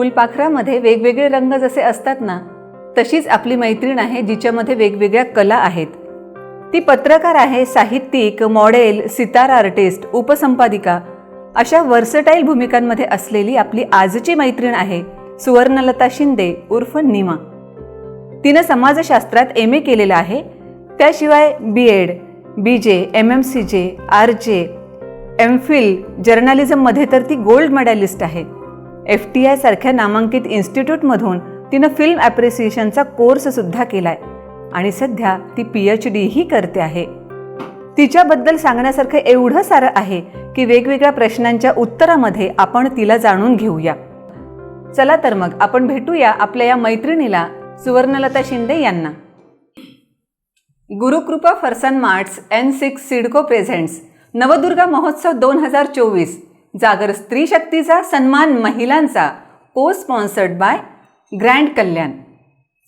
फुलपाखरामध्ये वेगवेगळे रंग जसे असतात ना तशीच आपली मैत्रीण आहे जिच्यामध्ये वेगवेगळ्या कला आहेत. ती पत्रकार आहे साहित्यिक मॉडेल सितार आर्टिस्ट उपसंपादिका अशा वर्सटाईल भूमिकांमध्ये असलेली आपली आजची मैत्रीण आहे सुवर्णलता शिंदे उर्फ निमा. तिनं समाजशास्त्रात एम ए केलेलं आहे त्याशिवाय B Ed B J M M C J R J M Phil जर्नालिझममध्ये तर ती गोल्ड मेडॅलिस्ट आहे. एफ टी आय सारख्या नामांकित इन्स्टिट्यूटमधून तिनं फिल्म ॲप्रिसिएशनचा कोर्ससुद्धा केलाय. आणि सध्या ती पी एच डीही करते आहे. तिच्याबद्दल सांगण्यासारखं एवढं सारं आहे की वेगवेगळ्या प्रश्नांच्या उत्तरामध्ये आपण तिला जाणून घेऊया. चला तर मग आपण भेटूया आपल्या या मैत्रिणीला सुवर्णलता शिंदे यांना. Gurukrupa Farsan marts N six CIDCO presents Navdurga महोत्सव दोन हजार चोवीस. जागर स्त्री शक्तीचा सन्मान महिलांचा को स्पॉन्सर्ड बाय ग्रँड कल्याण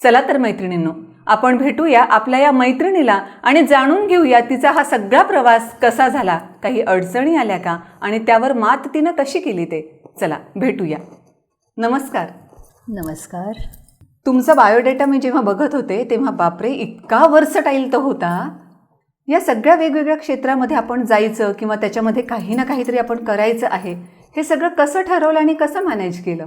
चला तर मैत्रिणींनो आपण भेटूया आपल्या या मैत्रिणीला आणि जाणून घेऊया तिचा हा सगळा प्रवास कसा झाला काही अडचणी आल्या का आणि त्यावर मात तिनं कशी केली ते. चला भेटूया. नमस्कार. नमस्कार. तुमचा बायोडेटा मी जेव्हा बघत होते तेव्हा बापरे इतका वर्सटाईल तो होता. या सगळ्या वेगवेगळ्या क्षेत्रामध्ये आपण जायचं किंवा त्याच्यामध्ये काही ना काहीतरी आपण करायचं आहे हे सगळं कसं ठरवलं आणि कसं मॅनेज केलं?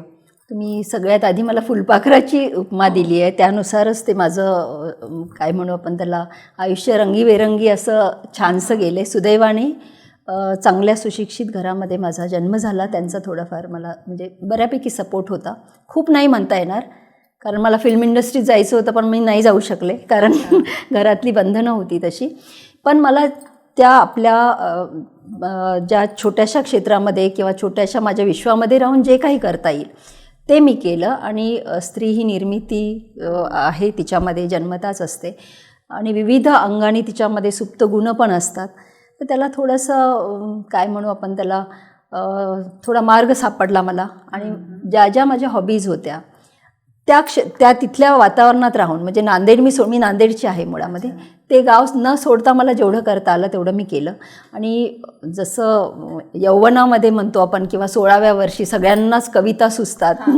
तुम्ही सगळ्यात आधी मला फुलपाखराची उपमा दिली आहे. त्यानुसारच ते माझं काय म्हणू आपण त्याला आयुष्य रंगीबेरंगी असं छानसं गेलं आहे सुदैवाने चांगल्या सुशिक्षित घरामध्ये माझा जन्म झाला. त्यांचा थोडाफार मला म्हणजे बऱ्यापैकी सपोर्ट होता. खूप नाही म्हणता येणार कारण मला फिल्म इंडस्ट्रीत जायचं होतं पण मी नाही जाऊ शकले कारण घरातली बंधनं होती तशी. पण मला त्या आपल्या ज्या छोट्याशा क्षेत्रामध्ये किंवा छोट्याशा माझ्या विश्वामध्ये राहून जे काही करता येईल ते मी केलं. आणि स्त्री ही निर्मिती आहे तिच्यामध्ये जन्मताच असते. आणि विविध अंगाने तिच्यामध्ये सुप्त गुण पण असतात. तर त्याला थोडंसं काय म्हणू आपण त्याला थोडा मार्ग सापडला मला. आणि ज्या ज्या माझ्या हॉबीज होत्या त्या क्ष त्या तिथल्या वातावरणात राहून म्हणजे नांदेड मी सो मी नांदेडची आहे मुळामध्ये ते गाव न सोडता मला जेवढं करता आलं तेवढं मी केलं. आणि जसं यौवनामध्ये म्हणतो आपण किंवा सोळाव्या वर्षी सगळ्यांनाच कविता सुचतात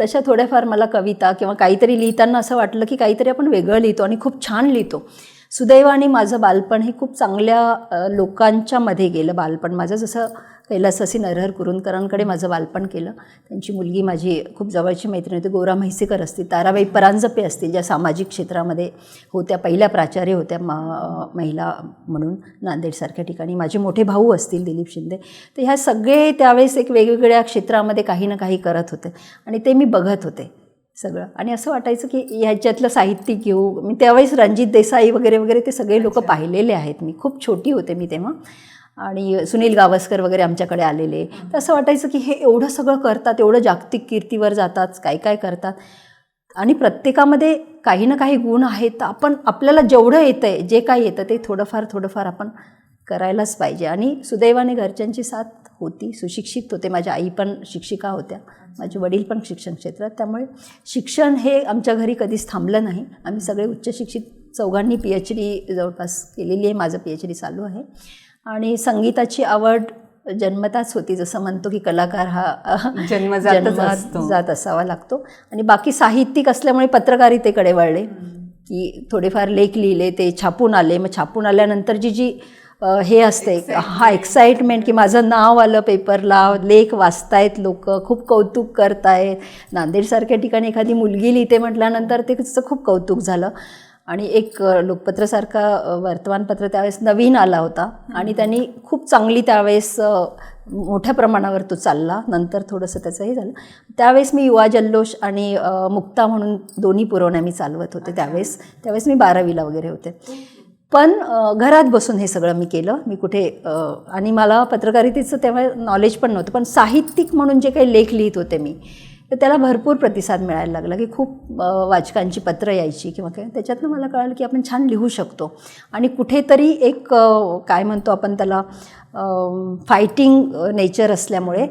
तशा थोड्याफार मला कविता किंवा काहीतरी लिहिताना असं वाटलं की काहीतरी आपण वेगळं लिहितो आणि खूप छान लिहितो. सुदैवाने माझं बालपण हे खूप चांगल्या अ, लोकांच्या मध्ये गेलं बालपण. माझं जसं कैलासवासी नरहर कुरुंदकरांकडे माझं बालपण केलं. त्यांची मुलगी माझी खूप जवळची मैत्रीण होती गोरा म्हैसेकर असतील ताराबाई परांजपे असतील ज्या सामाजिक क्षेत्रामध्ये होत्या पहिल्या प्राचार्य होत्या मा महिला म्हणून नांदेडसारख्या ठिकाणी. माझे मोठे भाऊ असतील दिलीप शिंदे. तर ह्या सगळे त्यावेळेस एक वेगवेगळ्या क्षेत्रामध्ये काही ना काही करत होते आणि ते मी बघत होते सगळं. आणि असं वाटायचं की ह्याच्यातलं साहित्य घेऊ. मी त्यावेळेस रणजित देसाई वगैरे वगैरे ते सगळे लोक पाहिलेले आहेत. मी खूप छोटी होते मी तेव्हा. आणि सुनील गावस्कर वगैरे आमच्याकडे आलेले. तर असं वाटायचं की हे एवढं सगळं करतात एवढं जागतिक कीर्तीवर जातात काय काय करतात? आणि प्रत्येकामध्ये काही ना काही गुण आहेत. तर आपण आपल्याला जेवढं येतं आहे जे काही येतं ते थोडंफार थोडंफार आपण करायलाच पाहिजे. आणि सुदैवाने घरच्यांची साथ होती सुशिक्षित होते. माझ्या आई पण शिक्षिका होत्या. माझे वडील पण शिक्षण क्षेत्रात. त्यामुळे शिक्षण हे आमच्या घरी कधीच थांबलं नाही. आम्ही सगळे उच्च शिक्षित चौघांनी पी एच डी जवळपास केलेली आहे. माझं पी एच डी चालू आहे. आणि संगीताची आवड जन्मताच होती जसं म्हणतो की कलाकार हा असतो. जात असावा लागतो. आणि बाकी साहित्यिक असल्यामुळे पत्रकारितेकडे वळले. की थोडेफार लेख लिहिले ते छापून आले. मग छापून आल्यानंतरची जी अ, हे असते हा एक्साइटमेंट की माझं नाव आलं पेपरला लेख वाचतायत लोक खूप कौतुक करतायत. नांदेडसारख्या ठिकाणी एखादी मुलगी लिहिते म्हटल्यानंतर ते तिचं खूप कौतुक झालं. आणि एक लोकपत्रसारखा वर्तमानपत्र त्यावेळेस नवीन आला होता. आणि त्यांनी खूप चांगली त्यावेळेस मोठ्या प्रमाणावर तो चालला. नंतर थोडंसं त्याचं हे झालं. त्यावेळेस मी युवा जल्लोष आणि मुक्ता म्हणून दोन्ही पुरवण्या मी चालवत होते त्यावेळेस. त्यावेळेस मी बारावीला वगैरे होते. पण घरात बसून हे सगळं मी केलं. मी कुठे आणि मला पत्रकारितेचं तेव्हा नॉलेज पण नव्हतं. पण साहित्यिक म्हणून जे काही लेख लिहित होते मी तर त्याला भरपूर प्रतिसाद मिळायला लागला की खूप वाचकांची पत्रं यायची किंवा काय. त्याच्यातनं मला कळालं की आपण छान लिहू शकतो. आणि कुठेतरी एक काय म्हणतो आपण त्याला फायटिंग नेचर असल्यामुळे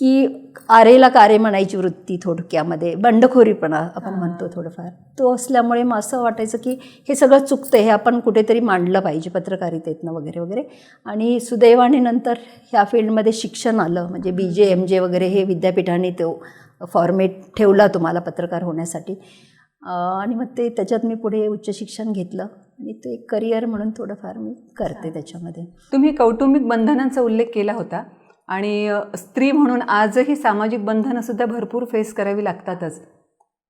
की आरेला कारे म्हणायची वृत्ती थोडक्यामध्ये. बंडखोरीपणा आपण म्हणतो थोडंफार. तो असल्यामुळे मग असं वाटायचं की हे सगळं चुकतं हे आपण कुठेतरी मांडलं पाहिजे पत्रकारितेतनं वगैरे वगैरे. आणि सुदैवाने नंतर ह्या फील्डमध्ये शिक्षण आलं. म्हणजे बी जे एम जे वगैरे हे विद्यापीठाने तो फॉर्मेट ठेवला तुम्हाला पत्रकार होण्यासाठी. आणि मग ते त्याच्यात मी पुढे उच्च शिक्षण घेतलं. आणि ते करिअर म्हणून थोडंफार मी करते त्याच्यामध्ये. तुम्ही कौटुंबिक बंधनांचा उल्लेख केला होता. आणि स्त्री म्हणून आजही सामाजिक बंधनंसुद्धा भरपूर फेस करावी लागतातच.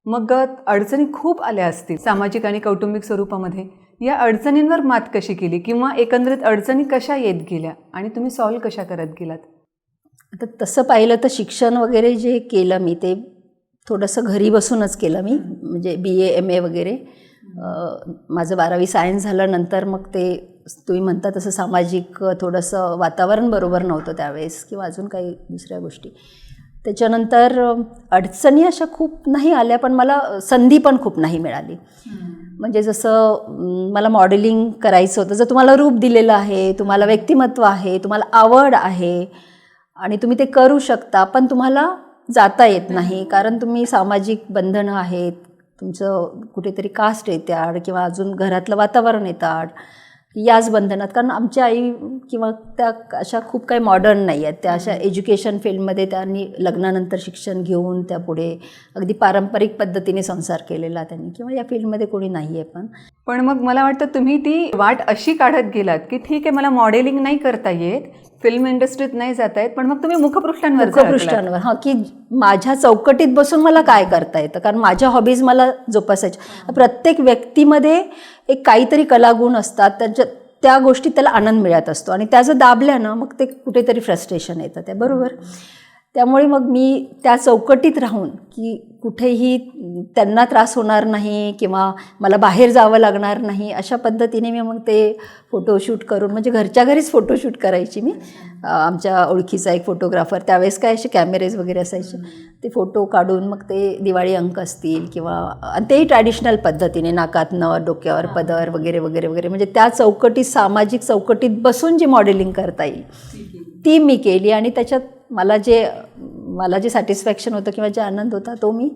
मग अडचणी खूप आल्या असतील सामाजिक आणि कौटुंबिक स्वरूपामध्ये. या अडचणींवर मात कशी केली किंवा एकंदरीत अडचणी कशा येत गेल्या आणि तुम्ही सॉल्व कशा करत गेलात? आता तसं पाहिलं तर शिक्षण वगैरे जे केलं मी ते थोडंसं घरी बसूनच केलं मी म्हणजे बी ए एम ए वगैरे. माझं बारावी सायन्स झाल्यानंतर मग ते तुम्ही म्हणता तसं सामाजिक थोडंसं वातावरण बरोबर नव्हतं त्यावेळेस किंवा अजून काही दुसऱ्या गोष्टी. त्याच्यानंतर अडचणी अशा खूप नाही आल्या पण मला संधी पण खूप नाही मिळाली. म्हणजे जसं मला मॉडेलिंग करायचं होतं जर तुम्हाला रूप दिलेलं आहे तुम्हाला व्यक्तिमत्व आहे तुम्हाला आवड आहे आणि तुम्ही ते करू शकता पण तुम्हाला जाता येत नाही. कारण तुम्ही सामाजिक बंधनं आहेत तुमचं कुठेतरी कास्ट येते आड किंवा अजून घरातलं वातावरण येतं आड याच बंधनात. कारण आमच्या आई किंवा त्या अशा खूप काही मॉडर्न नाही आहेत. त्या अशा एज्युकेशन फील्डमध्ये त्यांनी लग्नानंतर शिक्षण घेऊन त्या पुढे अगदी पारंपरिक पद्धतीने संसार केलेला त्यांनी किंवा या फील्डमध्ये कोणी नाही आहे पण. पण मग मला वाटतं तुम्ही ती वाट अशी काढत गेलात की ठीक आहे मला मॉडेलिंग नाही करता येत फिल्म इंडस्ट्रीत नाही जाता येत पण मग तुम्ही मुखपृष्ठांवर. मुखपृष्ठांवर. हां की माझ्या चौकटीत बसून मला काय करता येतं? कारण माझ्या हॉबीज मला जोपासायच्या प्रत्येक व्यक्तीमध्ये एक काहीतरी कलागुण असतात त्याच्या त्या गोष्टीत त्याला आनंद मिळत असतो. आणि त्या जर दाबल्या ना मग ते कुठेतरी फ्रस्ट्रेशन येतं. त्या बरोबर? त्यामुळे मग मी त्या चौकटीत राहून की कुठेही त्यांना त्रास होणार नाही किंवा मला बाहेर जावं लागणार नाही अशा पद्धतीने मी मग ते फोटोशूट करून म्हणजे घरच्या घरीच फोटोशूट करायची मी. आमच्या ओळखीचा एक फोटोग्राफर. त्यावेळेस काय असे कॅमेरेज वगैरे असायचे ते फोटो काढून मग ते दिवाळी अंक असतील किंवा तेही ट्रॅडिशनल पद्धतीने नाकात नथ डोक्यावर पदर वगैरे वगैरे वगैरे. म्हणजे त्या चौकटीत सामाजिक चौकटीत बसून जी मॉडेलिंग करता येईल ती मी केली आणि त्याच्यात मला जे मला जे सॅटिस्फॅक्शन होतं किंवा जे आनंद होता तो मी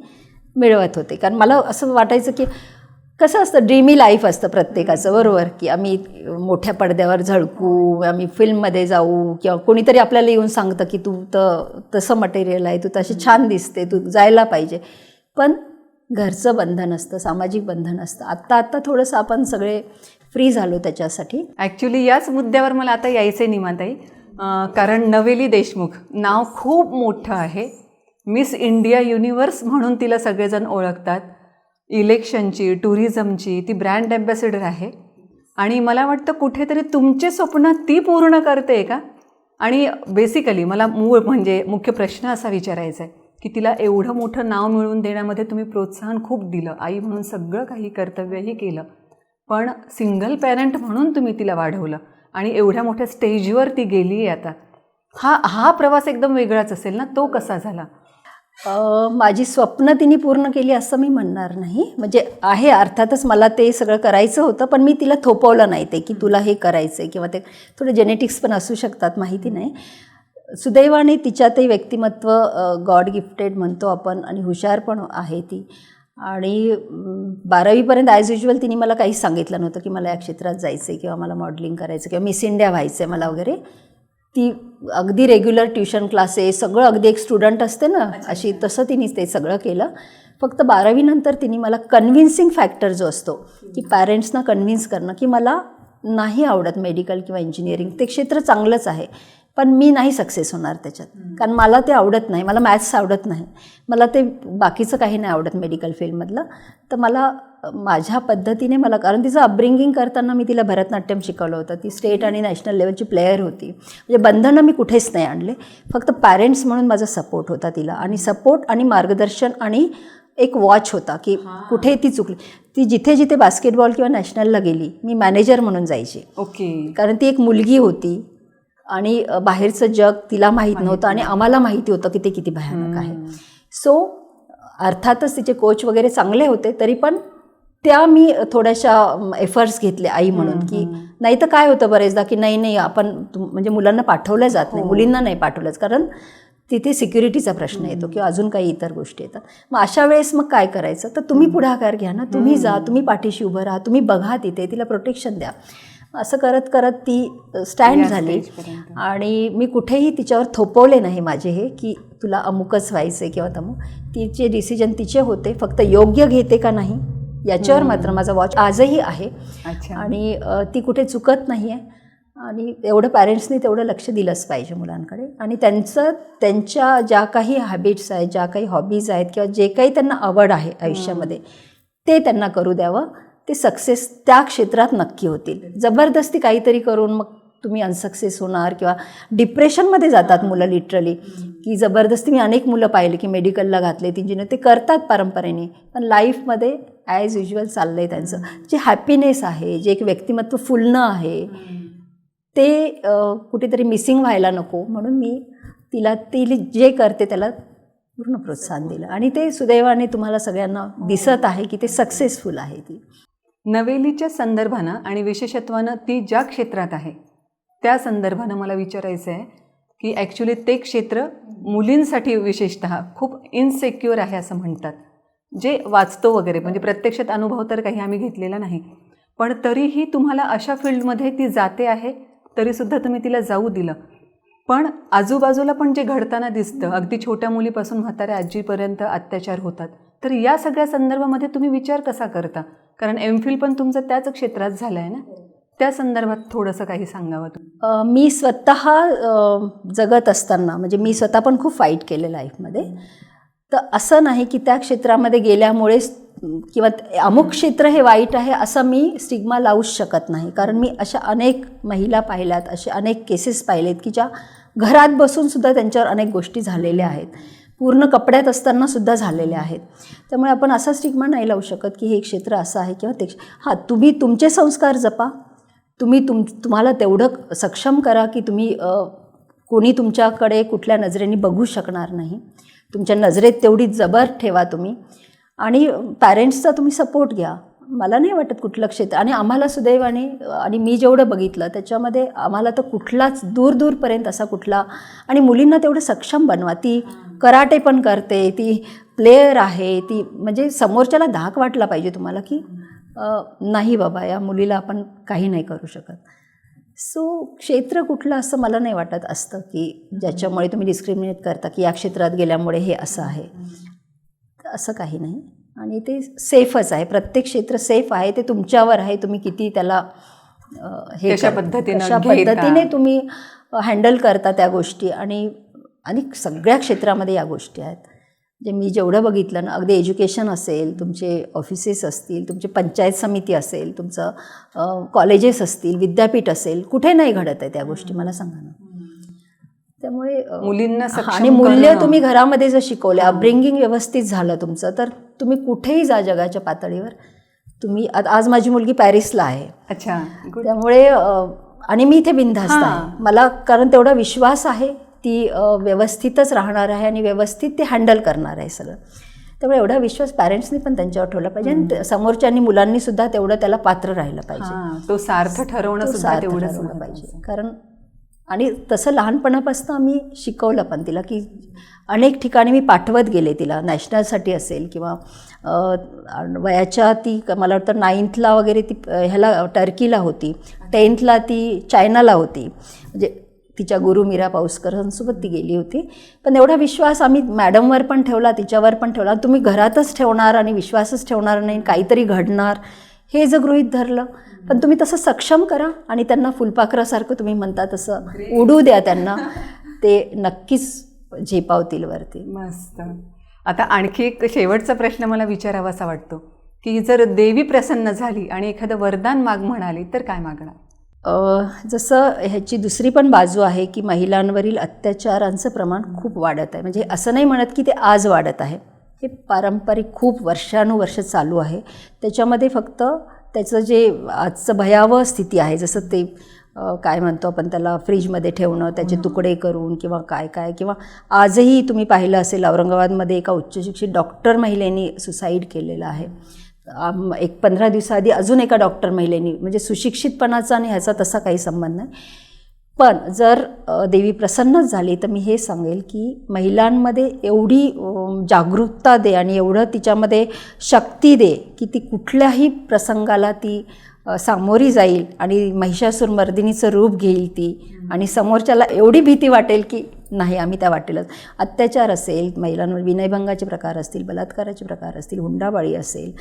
मिळवत होते. कारण मला असं वाटायचं की कसं असतं ड्रीमी लाईफ असतं प्रत्येकाचं बरोबर? की आम्ही मोठ्या पडद्यावर झळकू आम्ही फिल्ममध्ये जाऊ किंवा कोणीतरी आपल्याला येऊन सांगतं की तू तर तसं मटेरियल आहे तू तशी छान दिसते तू जायला पाहिजे. पण घरचं बंधन असतं सामाजिक बंधन असतं. आत्ता आत्ता थोडंसं आपण सगळे फ्री झालो त्याच्यासाठी. ॲक्च्युली याच मुद्द्यावर मला आता यायचं निमाताई कारण नवेली देशमुख नाव खूप मोठं आहे. मिस इंडिया युनिवर्स म्हणून तिला सगळेजण ओळखतात. इलेक्शनची टुरिझमची ती ब्रँड ॲम्बॅसेडर आहे. आणि मला वाटतं कुठेतरी तुमचे स्वप्न ती पूर्ण करते का? आणि बेसिकली मला मूळ म्हणजे मुख्य प्रश्न असा विचारायचा आहे की तिला एवढं मोठं नाव मिळवून देण्यामध्ये तुम्ही प्रोत्साहन खूप दिलं. आई म्हणून सगळं काही कर्तव्यही केलं. पण सिंगल पॅरेंट म्हणून तुम्ही तिला वाढवलं. आणि एवढ्या मोठ्या स्टेजवर ती गेली आहे आता. हा हा प्रवास एकदम वेगळाच असेल ना? तो कसा झाला? माझी स्वप्न तिने पूर्ण केली असं मी म्हणणार नाही. म्हणजे आहे अर्थातच मला ते सगळं करायचं होतं पण मी तिला थोपवलं नाही ते की तुला हे करायचं आहे किंवा ते थोडे जेनेटिक्स पण असू शकतात माहिती नाही. सुदैवाने तिच्यातही व्यक्तिमत्व गॉड गिफ्टेड म्हणतो आपण आणि हुशार पण आहे ती. आणि बारावीपर्यंत ॲज युजल तिने मला काहीच सांगितलं नव्हतं की मला या क्षेत्रात जायचं आहे किंवा मला मॉडेलिंग करायचं किंवा मिस इंडिया व्हायचं आहे मला वगैरे. ती अगदी रेग्युलर ट्युशन क्लासेस सगळं अगदी एक स्टुडंट असते ना अशी तसं तिने ते सगळं केलं. फक्त बारावीनंतर तिने मला कन्व्हिन्सिंग फॅक्टर जो असतो की पॅरेंट्सना कन्व्हिन्स करणं की मला नाही आवडत मेडिकल किंवा इंजिनिअरिंग ते क्षेत्र चांगलंच आहे. पण मी नाही सक्सेस होणार त्याच्यात. कारण मला ते आवडत नाही. मला मॅथ्स आवडत नाही. मला ते बाकीचं काही नाही आवडत मेडिकल फील्डमधलं तर मला माझ्या पद्धतीने मला कारण तिचं अपब्रिंगिंग करताना मी तिला भरतनाट्यम शिकवलं होतं. ती स्टेट आणि नॅशनल लेवलची प्लेयर होती. म्हणजे बंधनं मी कुठेच नाही आणले. फक्त पॅरेंट्स म्हणून माझा सपोर्ट होता तिला. आणि सपोर्ट आणि मार्गदर्शन आणि एक वॉच होता की कुठे ती चुकली. ती जिथे जिथे बास्केटबॉल किंवा नॅशनलला गेली मी मॅनेजर म्हणून जायची. ओके. कारण ती एक मुलगी होती आणि बाहेरचं जग तिला माहीत नव्हतं आणि आम्हाला माहिती होतं की ते किती भयानक आहे. सो अर्थातच तिचे कोच वगैरे चांगले होते तरी पण त्या मी थोड्याशा एफर्ट्स घेतले आई म्हणून की नाही तर काय होतं बरेचदा की नाही नाही आपण म्हणजे मुलांना पाठवलं जात नाही मुलींना नाही पाठवलंच कारण तिथे सिक्युरिटीचा प्रश्न येतो किंवा अजून काही इतर गोष्टी येतात. मग अशा वेळेस मग काय करायचं? तर तुम्ही पुढाकार घ्या ना. तुम्ही जा तुम्ही पाठीशी उभं राहा तुम्ही बघा तिथे तिला प्रोटेक्शन द्या. असं करत करत ती स्टँड झाली. आणि मी कुठेही तिच्यावर थोपवले नाही माझे हे की तुला अमुकच व्हायचं किंवा तमुक तिचे डिसिजन तिचे होते. फक्त योग्य घेते का नाही? याच्यावर मात्र माझा वॉच आजही आहे. आणि ती कुठे चुकत नाही आहे आणि एवढं पॅरेंट्सनी तेवढं लक्ष दिलंच पाहिजे मुलांकडे. आणि त्यांचं त्यांच्या ज्या काही हॅबिट्स आहेत ज्या काही हॉबीज आहेत किंवा जे काही त्यांना आवड आहे आयुष्यामध्ये ते त्यांना करू द्यावं. ते सक्सेस त्या क्षेत्रात नक्की होतील. जबरदस्ती काहीतरी करून मग तुम्ही अनसक्सेस होणार किंवा डिप्रेशनमध्ये जातात मुलं लिटरली की जबरदस्ती मी अनेक मुलं पाहिले की मेडिकलला घातले इंजिनियर ते करतात परंपरेने. पण लाईफमध्ये ॲज युजल चाललं आहे त्यांचं. जे हॅपीनेस आहे जे एक व्यक्तिमत्व फुलणं आहे ते कुठेतरी मिसिंग व्हायला नको. म्हणून मी तिला ती जे करते त्याला पूर्ण प्रोत्साहन दिलं. आणि ते सुदैवाने तुम्हाला सगळ्यांना दिसत आहे की ते सक्सेसफुल आहे ती. नवेलीच्या संदर्भानं आणि विशेषत्वानं ती ज्या क्षेत्रात आहे त्या संदर्भानं मला विचारायचं आहे की ॲक्च्युली ते क्षेत्र मुलींसाठी विशेषत खूप इनसेक्युअर आहे असं म्हणतात. जे वाचतो वगैरे म्हणजे प्रत्यक्षात अनुभव तर काही आम्ही घेतलेला नाही पण तरीही तुम्हाला अशा फील्डमध्ये ती जाते आहे? तरीसुद्धा तुम्ही तिला जाऊ दिलं. पण आजूबाजूला पण जे घडताना दिसतं अगदी छोट्या मुलीपासून म्हाताऱ्या आजीपर्यंत अत्याचार होतात. तर या सगळ्या संदर्भामध्ये तुम्ही विचार कसा करता? कारण एम फिल पण तुमचं त्याच क्षेत्रात झालं आहे ना? त्या संदर्भात थोडंसं काही सांगावं मी स्वतः जगत असताना म्हणजे मी स्वतः पण खूप फाईट केले लाईफमध्ये तर असं नाही की त्या क्षेत्रामध्ये गेल्यामुळेच किंवा अमुक क्षेत्र हे वाईट आहे असं मी स्टिग्मा लावूच शकत नाही. कारण मी अशा अनेक महिला पाहिल्यात असे अनेक केसेस पाहिलेत की ज्या घरात बसून सुद्धा त्यांच्यावर अनेक गोष्टी झालेल्या आहेत. पूर्ण कपड्यात असताना सुद्धा झालेल्या आहेत. त्यामुळे आपण असा स्टिग्मा नाही लावू शकत की हे क्षेत्र असं आहे किंवा ते हां तुम्ही तुमचे संस्कार जपा. तुम्ही तुम तुम्हाला तेवढं सक्षम करा की तुम्ही कोणी तुमच्याकडे कुठल्या नजरेने बघू शकणार नाही. तुमच्या नजरेत तेवढी जबर ठेवा तुम्ही. आणि पॅरेंट्सचा तुम्ही सपोर्ट घ्या. मला नाही वाटत कुठलं क्षेत्र. आणि आम्हाला सुदैवाने आणि मी जेवढं बघितलं त्याच्यामध्ये आम्हाला तर कुठलाच दूर दूरपर्यंत असा कुठला आणि मुलींना तेवढं सक्षम बनवा. ती कराटे पण करते ती प्लेयर आहे ती म्हणजे समोरच्याला धाक वाटला पाहिजे तुम्हाला की नाही बाबा या मुलीला आपण काही नाही करू शकत. सो क्षेत्र कुठलं असं मला नाही वाटत असतं की ज्याच्यामुळे तुम्ही डिस्क्रिमिनेट करता की या क्षेत्रात गेल्यामुळे हे असं आहे. असं काही नाही. आणि ते सेफच आहे. प्रत्येक क्षेत्र सेफ आहे. ते तुमच्यावर आहे. तुम्ही किती त्याला हे कशा पद्धतीनं. पद्धतीने तुम्ही हँडल करता त्या गोष्टी? आणि आणि सगळ्या क्षेत्रामध्ये या गोष्टी आहेत. जे मी जेवढं बघितलं ना अगदी एज्युकेशन असेल तुमचे ऑफिसेस असतील तुमचे पंचायत समिती असेल तुमचं कॉलेजेस असतील विद्यापीठ असेल कुठे नाही घडत आहे त्या गोष्टी. मला सांगा ना. त्यामुळे मुलींना हा, आणि मूल्य. तुम्ही घरामध्ये जर शिकवले अपब्रिंगिंग व्यवस्थित झालं तुमचं तर तुम्ही कुठेही जा जगाच्या पातळीवर. तुम्ही आज माझी मुलगी पॅरिसला आहे. अच्छा त्यामुळे आणि मी इथे बिनधास्त हां. आहे मला कारण तेवढा विश्वास आहे ती व्यवस्थितच राहणार आहे आणि व्यवस्थित ते हँडल करणार आहे सगळं. त्यामुळे एवढा विश्वास पॅरेंट्सनी पण त्यांच्यावर ठेवला पाहिजे आणि समोरच्यांनी मुलांनी सुद्धा तेवढं त्याला पात्र राहिलं पाहिजे. हां तो सार्थ ठरवणं सुद्धा. पाहिजे. कारण आणि तसं लहानपणापासून आम्ही शिकवलं पण तिला की अनेक ठिकाणी मी पाठवत गेले तिला. नॅशनलसाठी असेल किंवा वयाच्या ती क- मला वाटतं नाईन्थला वगैरे ती ह्याला टर्कीला होती. टेन्थला ती चायनाला होती. म्हणजे तिच्या गुरु मीरा पाऊसकरांसोबत ती गेली होती. पण एवढा विश्वास आम्ही मॅडमवर पण ठेवला तिच्यावर पण ठेवला. तुम्ही घरातच ठेवणार आणि विश्वासच ठेवणार नाही काहीतरी घडणार. हे जर गृहीत धरलं. पण तुम्ही तसं सक्षम करा आणि त्यांना फुलपाखरासारखं तुम्ही म्हणता तसं उडू द्या त्यांना. ते नक्कीच झेपावतील वरती. मस्त. आता आणखी एक शेवटचा प्रश्न मला विचारावासा वाटतो की जर देवी प्रसन्न झाली आणि एखादं वरदान माग म्हणाली तर काय मागणार? अ, जसं ह्याची दुसरी पण बाजू आहे की महिलांवरील अत्याचारांचं प्रमाण खूप वाढत आहे. म्हणजे असं नाही म्हणत की ते आज वाढत आहे. हे पारंपरिक खूप वर्षानुवर्ष चालू आहे. त्याच्यामध्ये फक्त त्याचं जे आजचं भयावह स्थिती आहे जसं ते काय म्हणतो आपण त्याला फ्रीजमध्ये ठेवणं त्याचे तुकडे करून किंवा काय काय किंवा आजही तुम्ही पाहिलं असेल औरंगाबादमध्ये एका उच्चशिक्षित डॉक्टर महिलेने सुसाईड केलेलं आहे. एक पंधरा दिवसाआधी अजून एका डॉक्टर महिलेनी म्हणजे सुशिक्षितपणाचा आणि ह्याचा तसा काही संबंध नाही. पण जर देवी प्रसन्नच झाली तर मी हे सांगेल की महिलांमध्ये एवढी जागरूकता दे आणि एवढं तिच्यामध्ये शक्ती दे की ती कुठल्याही प्रसंगाला ती सामोरी जाईल आणि महिषासूर मर्दिनीचं रूप घेईल ती. आणि समोरच्याला एवढी भीती वाटेल की नाही आम्ही त्या वाटेलच. अत्याचार असेल महिलांवर विनयभंगाचे प्रकार असतील बलात्काराचे प्रकार असतील हुंडाबाळी असेल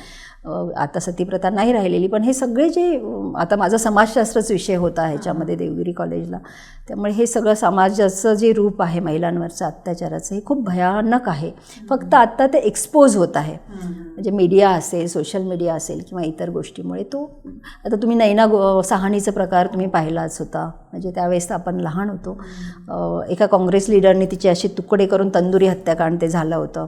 आता सतीप्रथा नाही राहिलेली पण हे सगळे जे आता माझा समाजशास्त्रच विषय होता ह्याच्यामध्ये देवगिरी कॉलेजला. त्यामुळे हे सगळं समाजाचं जे रूप आहे महिलांवरचं अत्याचाराचं हे खूप भयानक आहे. फक्त आत्ता ते एक्सपोज होत आहे. म्हणजे मीडिया असेल सोशल मीडिया असेल किंवा इतर गोष्टीमुळे तो आता तुम्ही नैना गो सहाणीचा प्रकार तुम्ही पाहिलाच होता. म्हणजे त्यावेळेस तर आपण लहान होतो. एका काँग्रेस लीडरने तिचे असे तुकडे करून तंदुरी हत्याकांड ते झालं होतं.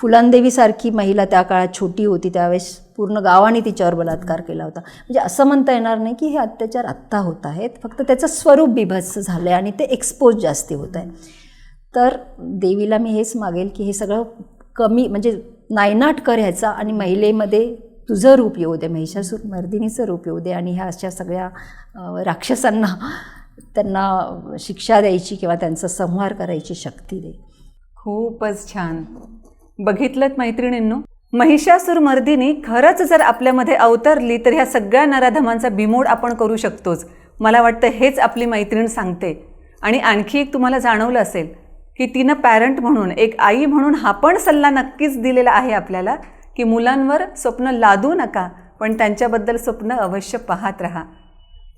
फुलांदेवीसारखी महिला त्या काळात छोटी होती त्यावेळेस पूर्ण गावाने तिच्यावर बलात्कार केला होता. म्हणजे असं म्हणता येणार नाही की हे अत्याचार आत्ता होत आहेत फक्त त्याचं स्वरूप बिभत्स झालं आहे आणि ते एक्सपोज जास्ती होत आहे. तर देवीला मी हेच मागेल की हे सगळं कमी म्हणजे नायनाट कर ह्याचा आणि महिलेमध्ये तुझं रूप येऊ दे महिषासूर मर्दिनीचं रूप येऊ दे आणि ह्या अशा सगळ्या राक्षसांना त्यांना शिक्षा द्यायची किंवा त्यांचा संहार करायची शक्ती दे. खूपच छान. बघितलं मैत्रिणींनो? महिषासूर मर्दिनी खरंच जर आपल्यामध्ये अवतरली तर ह्या सगळ्या नराधमांचा बिमोड आपण करू शकतोच. मला वाटतं हेच आपली मैत्रीण सांगते. आणि आणखी एक तुम्हाला जाणवलं असेल की तिनं पॅरंट म्हणून एक आई म्हणून हा पण सल्ला नक्कीच दिलेला आहे आपल्याला की मुलांवर स्वप्न लादू नका पण त्यांच्याबद्दल स्वप्न अवश्य पाहत राहा.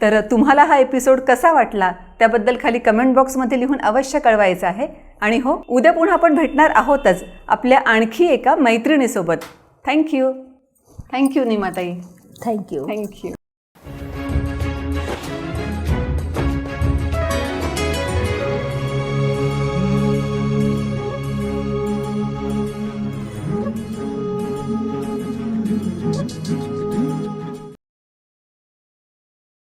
तर तुम्हाला हा एपिसोड कसा वाटला? त्याबद्दल खाली कमेंट बॉक्समध्ये लिहून अवश्य कळवायचं आहे. आणि हो उद्या पुन्हा आपण भेटणार आहोतच आपल्या आणखी एका मैत्रिणीसोबत. Thank you thank you निमाताई. Thank you thank you